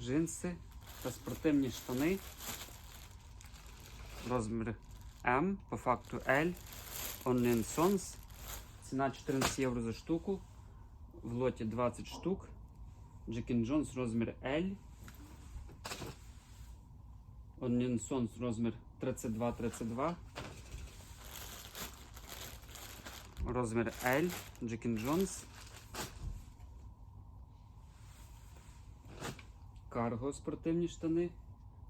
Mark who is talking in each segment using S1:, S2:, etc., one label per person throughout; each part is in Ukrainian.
S1: джинси та спортивні штани. Розмір М, по факту L. Online Sons. Ціна 14 євро за штуку. В лоті 20 штук. Jack Jones розмір L. Onion Sons розмір 32-32. Розмір L. Jack Jones. Карго спортивні штани.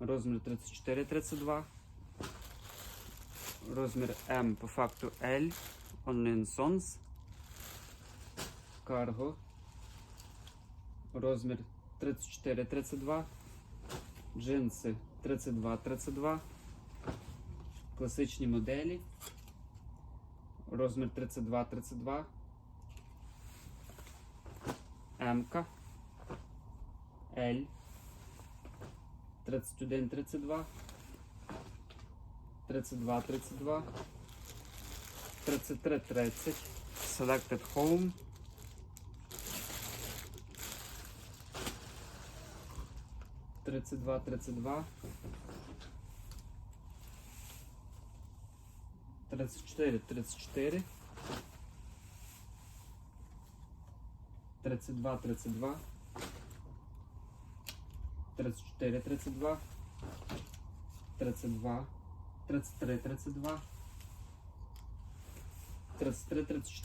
S1: Розмір 34-32. Розмір М по факту L. Online Sons. Карго. Розмір 34-32. Джинси 32-32. Класичні моделі. Розмір 32-32. М-ка. L. 31, 32, 32, 32, 33, 30, Selected Home. Тридцать два, тридцать два, тридцать четыре, тридцать четыре, тридцать два, тридцать два. 34, 32, 32, 33, 32, 33, 34.